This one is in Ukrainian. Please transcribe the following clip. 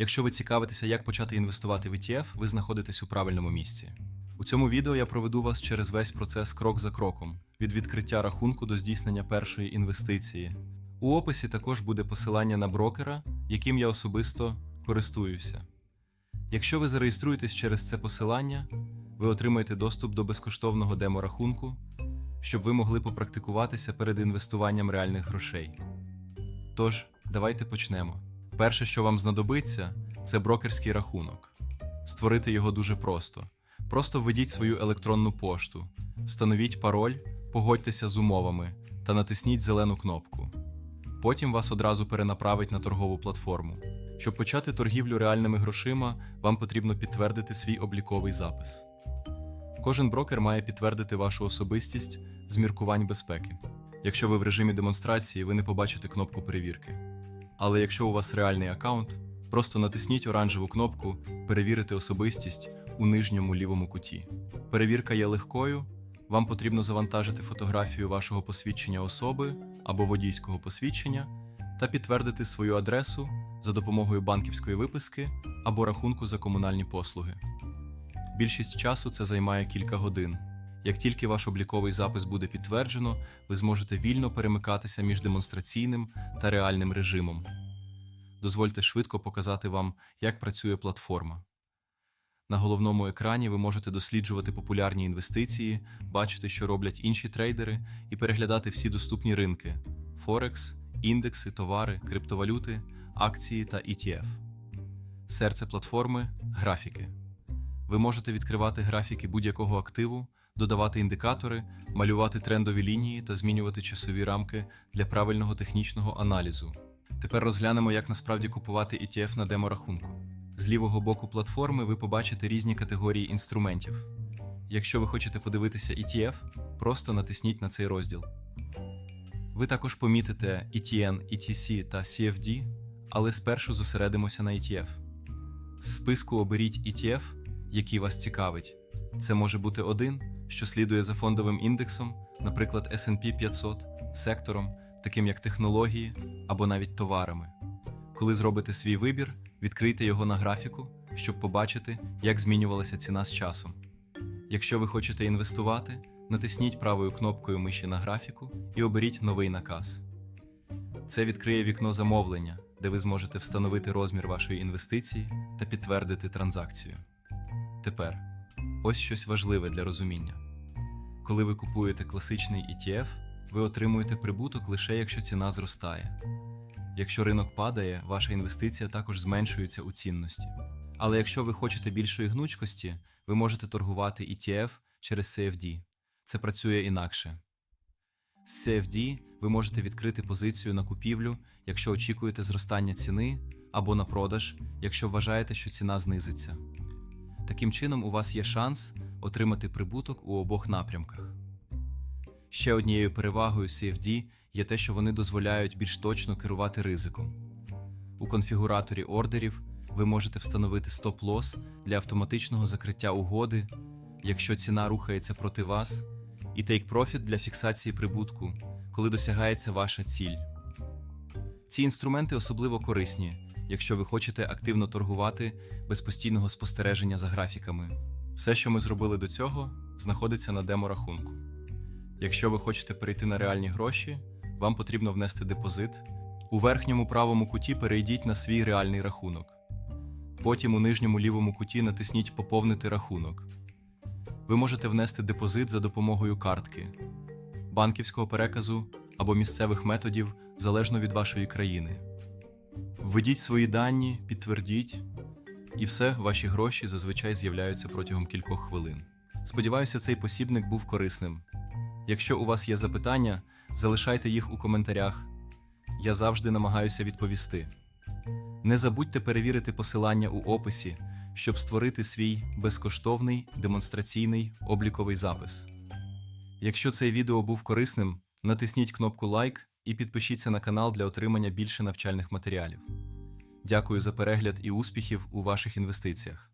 Якщо ви цікавитеся, як почати інвестувати в ETF, ви знаходитесь у правильному місці. У цьому відео я проведу вас через весь процес крок за кроком, від відкриття рахунку до здійснення першої інвестиції. У описі також буде посилання на брокера, яким я особисто користуюся. Якщо ви зареєструєтесь через це посилання, ви отримаєте доступ до безкоштовного демо-рахунку, щоб ви могли попрактикуватися перед інвестуванням реальних грошей. Тож, давайте почнемо. Перше, що вам знадобиться, це брокерський рахунок. Створити його дуже просто. Просто введіть свою електронну пошту, встановіть пароль, погодьтеся з умовами та натисніть зелену кнопку. Потім вас одразу перенаправить на торгову платформу. Щоб почати торгівлю реальними грошима, вам потрібно підтвердити свій обліковий запис. Кожен брокер має підтвердити вашу особистість з міркувань безпеки. Якщо ви в режимі демонстрації, ви не побачите кнопку перевірки. Але якщо у вас реальний аккаунт, просто натисніть оранжеву кнопку Перевірити особистість у нижньому лівому куті. Перевірка є легкою. Вам потрібно завантажити фотографію вашого посвідчення особи або водійського посвідчення та підтвердити свою адресу за допомогою банківської виписки або рахунку за комунальні послуги. Більшість часу це займає кілька годин. Як тільки ваш обліковий запис буде підтверджено, ви зможете вільно перемикатися між демонстраційним та реальним режимом. Дозвольте швидко показати вам, як працює платформа. На головному екрані ви можете досліджувати популярні інвестиції, бачити, що роблять інші трейдери, і переглядати всі доступні ринки: Форекс, індекси, товари, криптовалюти, акції та ETF. Серце платформи графіки. Ви можете відкривати графіки будь-якого активу, додавати індикатори, малювати трендові лінії та змінювати часові рамки для правильного технічного аналізу. Тепер розглянемо, як насправді купувати ETF на демо-рахунку. З лівого боку платформи ви побачите різні категорії інструментів. Якщо ви хочете подивитися ETF, просто натисніть на цей розділ. Ви також помітите ETN, ETC та CFD, але спершу зосередимося на ETF. З списку оберіть ETF, який вас цікавить. Це може бути один, що слідує за фондовим індексом, наприклад, SP 500, сектором, таким як технології або навіть товарами. Коли зробите свій вибір, відкрийте його на графіку, щоб побачити, як змінювалася ціна з часом. Якщо ви хочете інвестувати, натисніть правою кнопкою миші на графіку і оберіть новий наказ. Це відкриє вікно замовлення, де ви зможете встановити розмір вашої інвестиції та підтвердити транзакцію. Тепер ось щось важливе для розуміння. Коли ви купуєте класичний ETF, ви отримуєте прибуток лише якщо ціна зростає. Якщо ринок падає, ваша інвестиція також зменшується у цінності. Але якщо ви хочете більшої гнучкості, ви можете торгувати ETF через CFD. Це працює інакше. З CFD ви можете відкрити позицію на купівлю, якщо очікуєте зростання ціни, або на продаж, якщо вважаєте, що ціна знизиться. Таким чином, у вас є шанс отримати прибуток у обох напрямках. Ще однією перевагою CFD є те, що вони дозволяють більш точно керувати ризиком. У конфігураторі ордерів ви можете встановити стоп-лосс для автоматичного закриття угоди, якщо ціна рухається проти вас, і take-profit для фіксації прибутку, коли досягається ваша ціль. Ці інструменти особливо корисні, якщо ви хочете активно торгувати без постійного спостереження за графіками. Все, що ми зробили до цього, знаходиться на демо-рахунку. Якщо ви хочете перейти на реальні гроші, вам потрібно внести депозит. У верхньому правому куті перейдіть на свій реальний рахунок. Потім у нижньому лівому куті натисніть Поповнити рахунок. Ви можете внести депозит за допомогою картки, банківського переказу або місцевих методів залежно від вашої країни. Введіть свої дані, підтвердіть, і все, ваші гроші зазвичай з'являються протягом кількох хвилин. Сподіваюся, цей посібник був корисним. Якщо у вас є запитання, залишайте їх у коментарях. Я завжди намагаюся відповісти. Не забудьте перевірити посилання у описі, щоб створити свій безкоштовний демонстраційний обліковий запис. Якщо цей відео був корисним, натисніть кнопку лайк і підпишіться на канал для отримання більше навчальних матеріалів. Дякую за перегляд і успіхів у ваших інвестиціях.